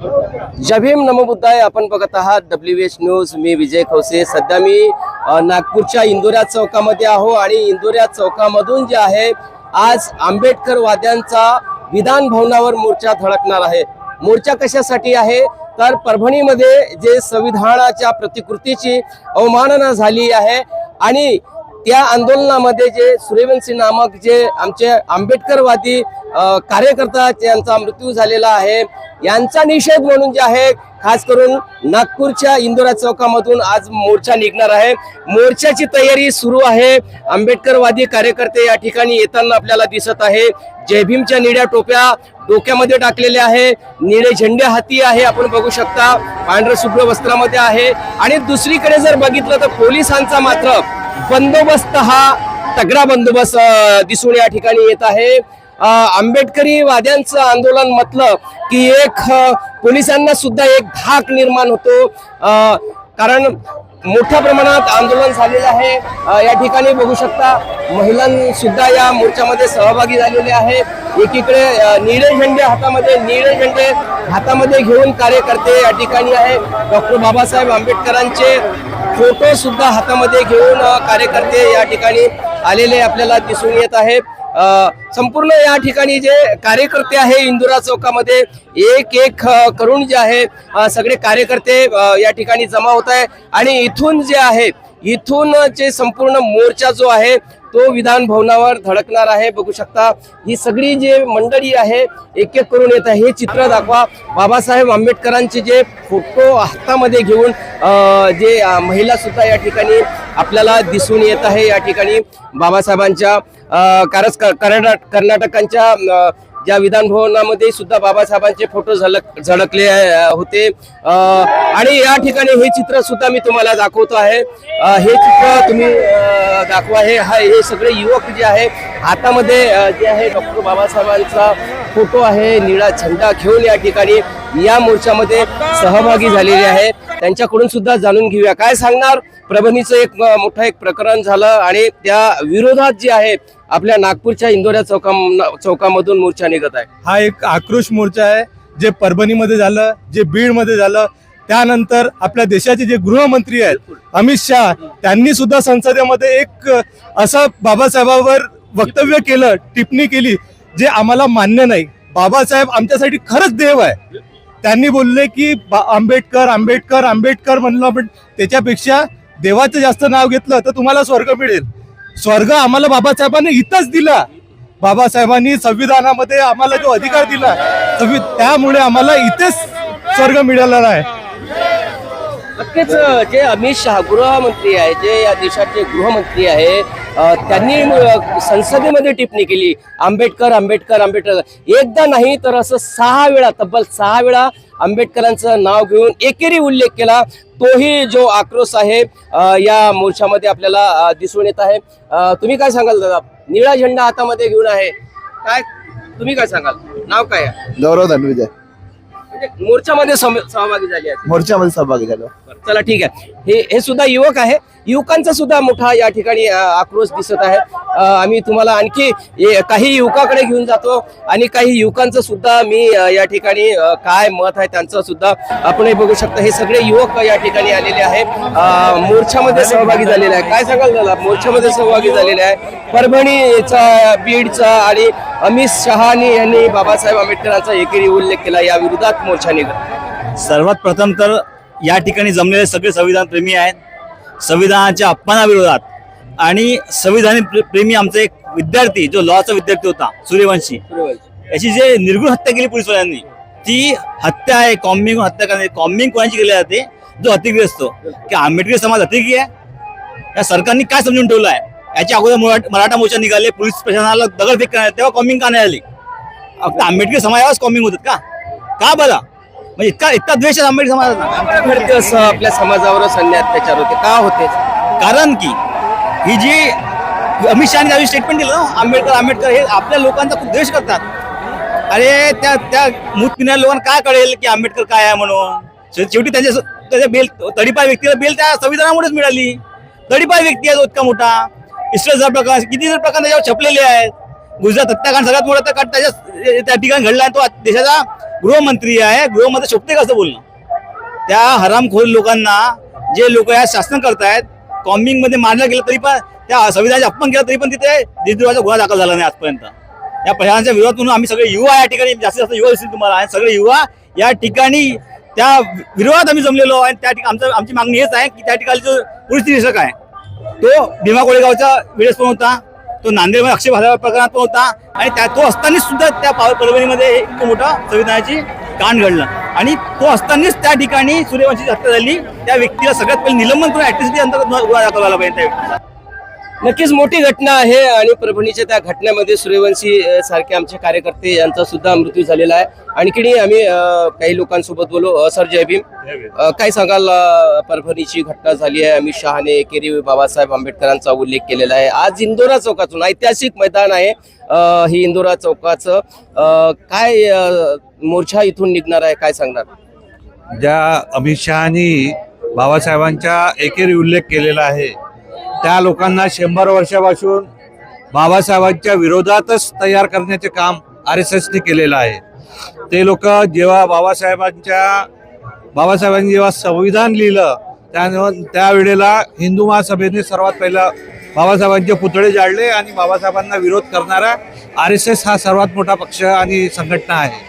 जय भीम आपण बघत आहात डब्ल्यू एच न्यूज मी विजय खवसे. सध्या मी नागपूरच्या इंदोऱ्या चौकामध्ये आहो आणि इंदोऱ्या चौकामधून जे आहे आज आंबेडकर वाद्यांचा विधान भवनावर मोर्चा धडकणार आहे. मोर्चा कशासाठी आहे? तर परभणीमध्ये जे संविधानाच्या प्रतिकृतीची अवमानना झाली आहे आणि त्या आंदोलनामध्ये जे सूर्यवंशी नामक जे आमचे आंबेडकरवादी कार्यकर्ता यांचा मृत्यू झालेला आहे यांचा निषेध म्हणून जे आहे खास करून नागपूरच्या इंदोरा चौकामधून आज मोर्चा निघणार आहे. मोर्चाची तयारी सुरू आहे. आंबेडकरवादी कार्यकर्ते या ठिकाणी येताना आपल्याला दिसत आहे. जयभीमच्या निळ्या टोप्या डोक्यामध्ये टाकलेल्या आहे. निळे झेंडे हाती आहे आपण बघू शकता. पांढरं शुभ्र वस्त्रामध्ये आहे. आणि दुसरीकडे जर बघितलं तर पोलिसांचा मात्र बंदोबस्त हा तगडा बंदोबस्त दिसून या ठिकाणी येत आहे. आंबेडकरी वाद्यांचं आंदोलन म्हटलं की एक पोलिसांना सुद्धा एक धाक निर्माण होतो. कारण मोठ्या प्रमाणात आंदोलन झालेलं आहे. या ठिकाणी बघू शकता महिलांसुद्धा या मोर्चामध्ये सहभागी झालेले आहे. एकीकडे निळे झेंडे हातामध्ये निळे झेंडे हातामध्ये घेऊन कार्यकर्ते या ठिकाणी आहे. डॉक्टर बाबासाहेब आंबेडकरांचे फोटो सुद्धा हातामध्ये घेऊन कार्यकर्ते या ठिकाणी आलेले आपल्याला दिसून येत आहे संपूर्ण या ठिकाणी जे कार्यकर्ते आहे इंदुरा चौकामध्ये एक एक करून जे आहे सगळे कार्यकर्ते या ठिकाणी जमा होत आहे. आणि इथून जे आहे इथून जे संपूर्ण मोर्चा जो आहे तो विधान भवनावर धडकणार आहे. बघू शकता ही सगळी जे मंडळी आहे एक एक करून येत आहे. हे चित्र दाखवा. बाबासाहेब आंबेडकरांचे जे फोटो हातामध्ये घेऊन जे महिला सुद्धा या ठिकाणी आपल्याला दिसून येत आहे. या ठिकाणी बाबासाहेबांच्या कारच कर्नाटक कर्नाटकांच्या ज्या विधानभवनामध्ये सुद्धा बाबासाहेबांचे फोटो झलक झळकले होते. आणि या ठिकाणी हे चित्र सुद्धा मी तुम्हाला दाखवतो आहे. हे चित्र तुम्ही दाखवा. हे हा हे सगळे युवक जे आहे हातामध्ये जे आहे डॉक्टर बाबासाहेबांचा फोटो आहे. निळा झेंडा घेऊन या ठिकाणी या मोर्चामध्ये सहभागी झालेले आहे. त्यांच्याकडून सुद्धा जाणून घेऊया. काय सांगणार? प्रभणीचं एक मोठं एक प्रकरण झालं आणि त्या विरोधात जे आहे आपल्या नागपूरच्या इंदोऱ्या चौका चौकामधून मोर्चा निघत आहे. हा एक आक्रोश मोर्चा आहे जे परभणीमध्ये झालं जे बीडमध्ये झालं त्यानंतर आपल्या देशाचे जे गृहमंत्री आहेत अमित शहा त्यांनी सुद्धा संसदेमध्ये एक असं बाबासाहेबावर वक्तव्य केलं टिप्पणी केली जे आम्हाला मान्य नाही. बाबासाहेब आमच्यासाठी खरंच देव आहे. त्यांनी बोलले की बा- आंबेडकर आंबेडकर आंबेडकर म्हणलं पण त्याच्यापेक्षा देवाचं जास्त नाव घेतलं तर तुम्हाला स्वर्ग मिळेल. स्वर्ग आम्हाला बाबासाहेबांनी इथंच दिला. बाबासाहेबांनी संविधानामध्ये आम्हाला जो अधिकार दिला त्यामुळे आम्हाला इथेच स्वर्ग मिळालेला आहे. नक्कीच जे अमित शहा गृहमंत्री आहे जे या देशाचे गृहमंत्री आहे त्यांनी संसदेमध्ये टिप्पणी केली आंबेडकर आंबेडकर आंबेडकर. एकदा नाही तर असं सहा वेळा तब्बल सहा वेळा आंबेडकरांचं नाव घेऊन एकेरी उल्लेख केला. तोही जो आक्रोश आहे या मोर्चामध्ये आपल्याला दिसून येत आहे. तुम्ही काय सांगाल दादा? निळा झेंडा हातामध्ये घेऊन आहे. काय? तुम्ही काय सांगाल? नाव काय गौरव धनविजय. म्हणजे मोर्चामध्ये सम- सहभागी झाले आहेत. मोर्चामध्ये सहभागी झालो. चला ठीक आहे. हे हे सुद्धा युवक आहे. युवकांचा सुद्धा मोठा या ठिकाणी आक्रोश दिसत आहे. आम्ही तुम्हाला आणखी काही युवकाकडे घेऊन जातो आणि काही युवकांचं सुद्धा मी या ठिकाणी काय मत आहे त्यांचं सुद्धा आपणही बघू शकता. हे सगळे युवक या ठिकाणी आलेले आहे मोर्चामध्ये सहभागी झालेले आहे काय सांगाल त्याला मोर्चामध्ये सहभागी झालेले आहे परभणीचा बीडचा आणि अमित शहानी यांनी बाबासाहेब आंबेडकरांचा एकेरी उल्लेख केला. या विरोधात मोर्चा निघाला. सर्वात प्रथम तर या ठिकाणी जमलेले सगळे संविधान प्रेमी आहेत. संविधानाच्या अपमानाविरोधात. आणि संविधान प्रे- प्रेमी आमचा एक विद्यार्थी जो लॉचा विद्यार्थी होता सूर्यवंशी. याची जे निर्गुण हत्या केली पोलिसवाल्यांनी ती हत्या आहे कॉम्बिंग हत्या करणे कॉम्बिंग कोणाची केली जाते जो अतिग्री असतो की आंबेडकरी समाज अतिग्री आहे. या सरकारने काय समजून ठेवलं आहे? याच्या अगोदर मराठ- मराठा मोर्चा निघाले पोलीस प्रशासनाला दगडफेक करण्यात तेव्हा कॉम्बिंग का नाही आली. फक्त आंबेडकरी समाजावरच कॉम्बिंग होतात का? का बरं? म्हणजे इतका इतका द्वेष आंबेडकर समाजाचा. घडते असं आपल्या समाजावरच अन्याय अत्याचार होते. का होते? कारण की ही जी अमित शहानी त्यावेळी स्टेटमेंट दिलं ना आंबेडकर आंबेडकर हे आपल्या लोकांचा खूप द्वेष करतात. अरे त्या त्या मूत पिणाऱ्या लोकांना काय कळेल की आंबेडकर काय आहे म्हणून? शेवटी त्यांच्या त्याच्या बेल तडीपाय व्यक्तीला बेल त्या संविधानामुळेच मिळाली. तडीपाय व्यक्ती आहे इतका मोठा. इस्टेचा प्रकार किती जर प्रकार त्याच्यावर छपलेले आहेत. गुजरात हत्याकांड सगळ्यात मोठा तर त्याच्या त्या ठिकाणी घडला आहे तो देशाचा गृहमंत्री आहे गृहमंत्री शोभते कसं बोलणं? त्या हरामखोर लोकांना जे लोक या शासन करतायत कॉम्बिंगमध्ये मारलं गेलं तरी पण त्या संविधानाचा अपमान केला तरी पण तिथे देशद्रोहाचा गुन्हा दाखल झाला नाही आजपर्यंत. या प्रशासनाच्या विरोधात म्हणून आम्ही सगळे युवा या ठिकाणी जास्तीत जास्त युवा दिसतील तुम्हाला आणि सगळे युवा या ठिकाणी त्या विरोधात आम्ही जमलेलो आणि त्या ठिकाणी आमचं आमची मागणी हेच आहे की त्या ठिकाणी जो पोलीस निरीक्षक आहे तो भीमा कोळेगावचा वेळेस पण होता तो नांदेडमध्ये अक्षय भाला प्रकरणात पण होता. आणि त्या तो असतानाच सुद्धा त्या पाव- परभणीमध्ये इतकं मोठा संविधानाची कांड घडलं. आणि तो असतानाच त्या ठिकाणी सूर्यवंशीची हत्या झाली. त्या व्यक्तीला सगळ्यात पहिले निलंबन करून ऍट्रिसिटी अंतर्गत गुन्हा दाखल झाला पाहिजे त्या व्यक्तीला. नक्कीच मोठी घटना आहे आणि परभणीच्या त्या घटनेमध्ये सूर्यवंशी सारखे आमचे कार्यकर्ते यांचा सुद्धा मृत्यू झालेला आहे. आणखीनही आम्ही काही लोकांसोबत बोलू. सर जय भीम. अ, काय सांगाल परभणीची घटना झाली आहे? अमित शहाने एकेरी बाबासाहेब आंबेडकरांचा उल्लेख केलेला आहे. आज इंदोरा चौकातून ऐतिहासिक मैदान आहे ही इंदोरा चौकाचं. काय मोर्चा इथून निघणार आहे काय सांगणार? ज्या अमित शहानी बाबासाहेबांचा एकेरी उल्लेख केलेला आहे त्या लोकांना शंभर वर्षापासून बाबासाहेबांच्या विरोधातच तयार करण्याचे काम आर एस एसने केलेलं आहे. ते लोक जेव्हा बाबासाहेबांच्या बाबासाहेबांनी जेव्हा संविधान लिहिलं त्या त्यावेळेला हिंदू महासभेने सर्वात पहिलं बाबासाहेबांचे पुतळे जाळले आणि बाबासाहेबांना विरोध करणारा आर एस एस हा सर्वात मोठा पक्ष आणि संघटना आहे.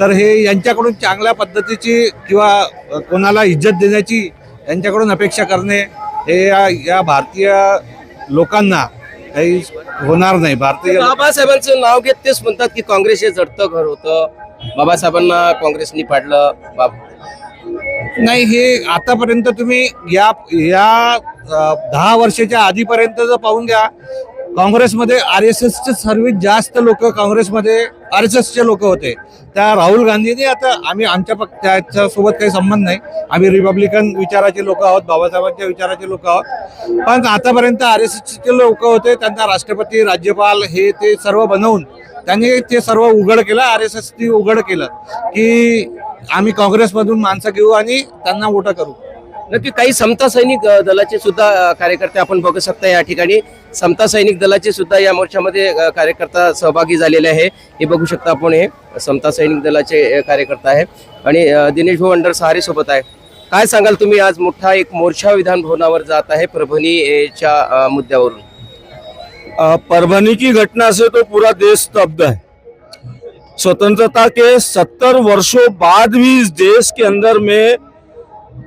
तर हे यांच्याकडून चांगल्या पद्धतीची किंवा कोणाला इज्जत देण्याची यांच्याकडून अपेक्षा करणे हे या या भारतीय लोकांना काही होणार नाही. भारतीय बाबासाहेबांचं नाव घेत तेच म्हणतात की काँग्रेस हे जडतं घर होतं. बाबासाहेबांना काँग्रेसनी पाडलं. बाब नाही हे आतापर्यंत तुम्ही या या दहा वर्षाच्या आधीपर्यंत जर पाहून घ्या काँग्रेसमध्ये आर एस एसचे सर्वात जास्त लोक काँग्रेसमध्ये आर एस एसचे लोक होते. त्या राहुल गांधीने आता आम्ही आमच्या पक्ष त्याच्यासोबत काही संबंध नाही. आम्ही रिपब्लिकन विचाराचे लोक आहोत बाबासाहेबांच्या विचाराचे लोक आहोत. पण आतापर्यंत आर एस एसचे लोक होते त्यांना राष्ट्रपती राज्यपाल हे ते सर्व बनवून त्यांनी ते सर्व उघड केलं आर एस एसनी उघड केलं की आम्ही काँग्रेसमधून माणसं घेऊ आणि त्यांना वोटं करू. नक्की काही समता सैनिक दलाचे सुद्धा कार्यकर्ते आपण बघू शकता या ठिकाणी. समता सैनिक दलाचे सुद्धा या मोर्चामध्ये कार्यकर्ता सहभागी झालेले आहे. हे बघू शकता आपण हे. समता सैनिक दलाचे कार्यकर्ता आहे. आणि दिनेश भाऊ अंडर सहारे सोबत आहे. काय सांगाल तुम्ही? आज मोठा एक मोर्चा विधान भवनावर जात आहे परभणीच्या मुद्द्यावरून. परभणी की घटना से तो पूरा देश स्तब्ध है। स्वतंत्रता के सत्तर वर्षों बाद भी इस देश के अंदर में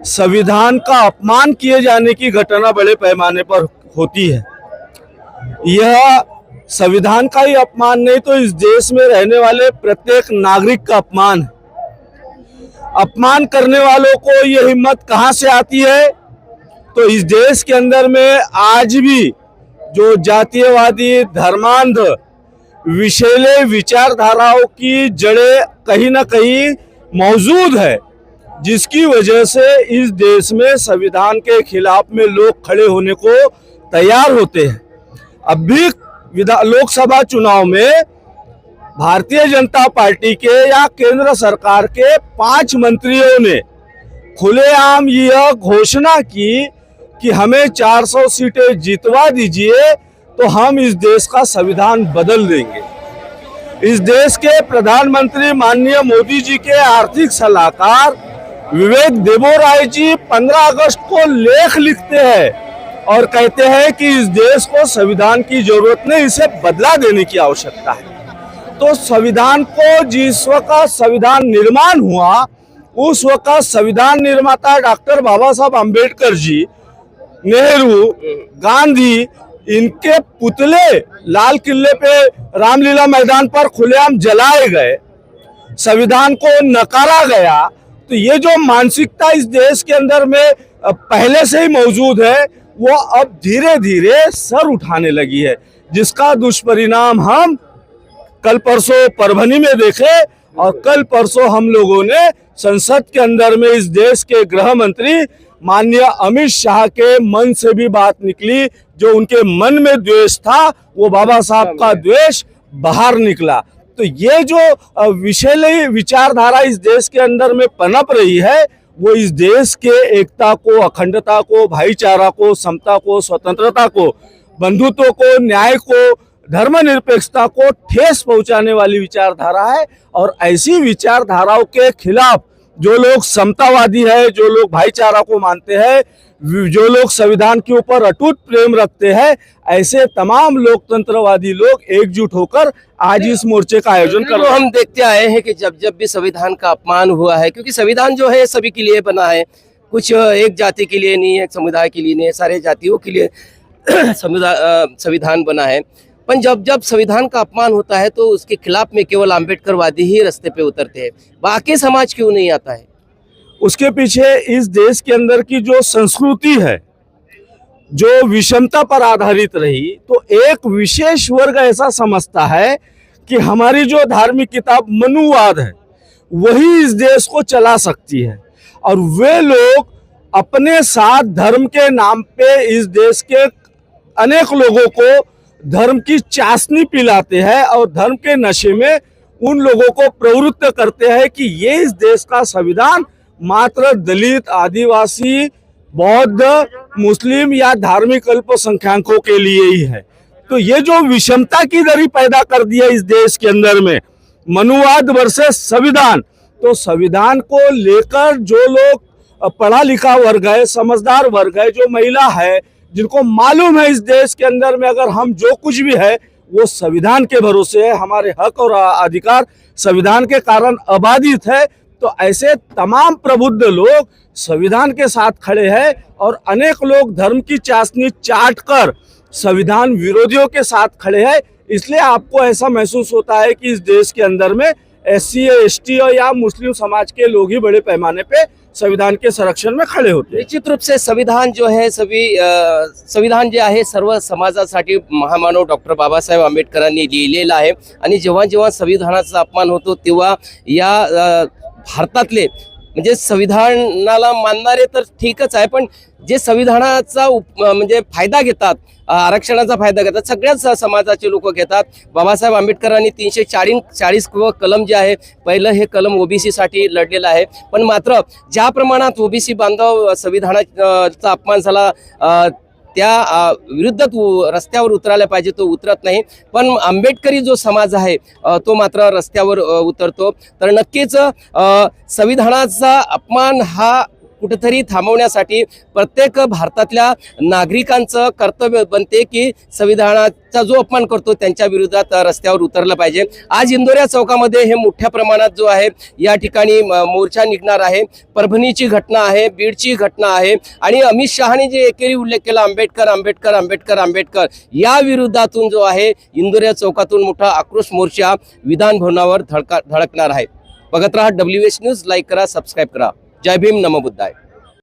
संविधान का अपमान किए जाने की घटना बड़े पैमाने पर होती है। यह संविधान का ही अपमान नहीं तो इस देश में रहने वाले प्रत्येक नागरिक का अपमान है। अपमान करने वालों को ये हिम्मत कहाँ से आती है? तो इस देश के अंदर में आज भी जो जातीयवादी, धर्मांध, विषैले विचारधाराओं की जड़ें कहीं ना कहीं मौजूद है। जिसकी वजह से इस देश में संविधान के खिलाफ में लोग खड़े होने को तैयार होते हैं। अब भी लोकसभा चुनाव में भारतीय जनता पार्टी के या केंद्र सरकार के पाँच मंत्रियों ने खुलेआम यह घोषणा की कि हमें 400 सीटें जीतवा दीजिए तो हम इस देश का संविधान बदल देंगे। इस देश के प्रधानमंत्री माननीय मोदी जी के आर्थिक सलाहकार विवेक देबोराय जी 15 अगस्त को लेख लिखते हैं और कहते हैं कि इस देश को संविधान की ज़रूरत नहीं इसे बदला देने की आवश्यकता है। तो संविधान को जिस वक्त संविधान निर्माण हुआ, उस वक्त संविधान निर्माता डॉक्टर बाबा साहब आम्बेडकर जी, नेहरू, गांधी, इनके पुतले लाल किले पे रामलीला मैदान पर खुलेआम जलाए गए। संविधान को नकारा गया तो ये जो मानसिकता इस देश के अंदर में पहले से ही मौजूद है वो अब धीरे धीरे सर उठाने लगी है। जिसका दुष्परिणाम हम कल परसों परभनी में देखे और कल परसों हम लोगों ने संसद के अंदर में इस देश के गृह मंत्री माननीय अमित शाह के मन से भी बात निकली जो उनके मन में द्वेष था वो बाबा साहब का द्वेष बाहर निकला। तो ये जो विषैली विचारधारा इस देश के अंदर में पनप रही है, वो इस देश के एकता को, अखंडता को, भाईचारा को, समता को, स्वतंत्रता को, बंधुत्व को, न्याय को, धर्मनिरपेक्षता को ठेस पहुँचाने वाली विचारधारा है और ऐसी विचारधाराओं के खिलाफ जो लोग समतावादी है, जो लोग भाईचारा को मानते हैं जो लोग संविधान के ऊपर अटूट प्रेम रखते हैं ऐसे तमाम लोकतंत्रवादी लोग एकजुट होकर आज इस मोर्चे का आयोजन कर तो रहे हैं। हम देखते आए हैं कि जब जब भी संविधान का अपमान हुआ है क्योंकि संविधान जो है सभी के लिए बना है। कुछ एक जाति के लिए नहीं एक समुदाय के लिए नहीं है सारे जातियों के लिए संविधान बना है। पर जब जब संविधान का अपमान होता है तो उसके खिलाफ में केवल आम्बेडकरवादी ही रास्ते पे उतरते हैं। बाकी समाज क्यों नहीं आता है? उसके पीछे इस देश के अंदर की जो संस्कृति है, जो विषमता पर आधारित रही तो एक विशेष वर्ग ऐसा समझता है कि हमारी जो धार्मिक किताब मनुवाद है, वही इस देश को चला सकती है। और वे लोग अपने साथ धर्म के नाम पे इस देश के अनेक लोगों को धर्म की चाशनी पिलाते हैं और धर्म के नशे में उन लोगों को प्रवृत्त करते हैं कि ये इस देश का संविधान मात्र दलित, आदिवासी, बौद्ध, मुस्लिम या धार्मिक अल्पसंख्यकों के लिए ही है। तो ये जो विषमता की दरी पैदा कर दी है इस देश के अंदर में, मनुवाद वर्सेस संविधान तो संविधान को लेकर जो लोग पढ़ा लिखा वर्ग है, समझदार वर्ग है, जो महिला है, जिनको मालूम है इस देश के अंदर में अगर हम जो कुछ भी है, वो संविधान के भरोसे है, हमारे हक और अधिकार संविधान के कारण अबाधित है तो ऐसे तमाम प्रबुद्ध लोग संविधान के साथ खड़े हैं और अनेक लोग धर्म की चाशनी चाट कर संविधान विरोधियों के साथ खड़े हैं। इसलिए आपको ऐसा महसूस होता है कि इस देश के अंदर में एस सी या मुस्लिम समाज के लोग ही बड़े पैमाने पे संविधान के संरक्षण में खड़े होते हैं। निश्चित रूप से संविधान जो है, सभी संविधान जे आहे, सर्व समाजासाठी महामानव डॉक्टर बाबासाहेब आंबेडकरांनी लिहिलेलं आहे. आणि जेव्हा जेव्हा संविधानाचा अपमान होतो भारतातले म्हणजे संविधानाला मानणारे तर ठीकच आहे पण जे संविधानाचा उप म्हणजे फायदा घेतात आरक्षणाचा फायदा घेतात सगळ्याच समाजाचे लोक घेतात. बाबासाहेब आंबेडकरांनी तीनशे चाळीस चाळीस कलम जे आहे पहिलं हे कलम ओबीसीसाठी लढलेलं आहे. पण मात्र ज्या प्रमाणात ओबीसी बांधव संविधानाचा अपमान झाला त्या विरुद्ध उ- रस्त्यावर उतरायला पाहिजे तो उतरत नाही. पण आंबेडकरी जो समाज आहे तो मात्र रस्त्यावर उतरतो. तर नक्कीच संविधानाचा अपमान हा कुठेतरी थांबवण्यासाठी प्रत्येक भारतातल्या नागरिकांचं कर्तव्य बनते की संविधानाचा जो अपमान करतो त्यांच्या विरोधात रस्त्यावर उतरलं पाहिजे. आज इंदोऱ्या चौकामध्ये हे मोठ्या प्रमाणात जो आहे या ठिकाणी म- मोर्चा निघणार आहे. परभणीची घटना आहे बीडची घटना आहे आणि अमित शहाने जे एकेरी उल्लेख केला आंबेडकर आंबेडकर आंबेडकर आंबेडकर या विरोधातून जो आहे इंदोऱ्या चौकातून मोठा आक्रोश मोर्चा विधान भवनावर धडका धडकणार आहे. बघत राहा डब्ल्यू एच न्यूज लाईक करा सबस्क्राईब करा. जय भीम नमबुद्धाय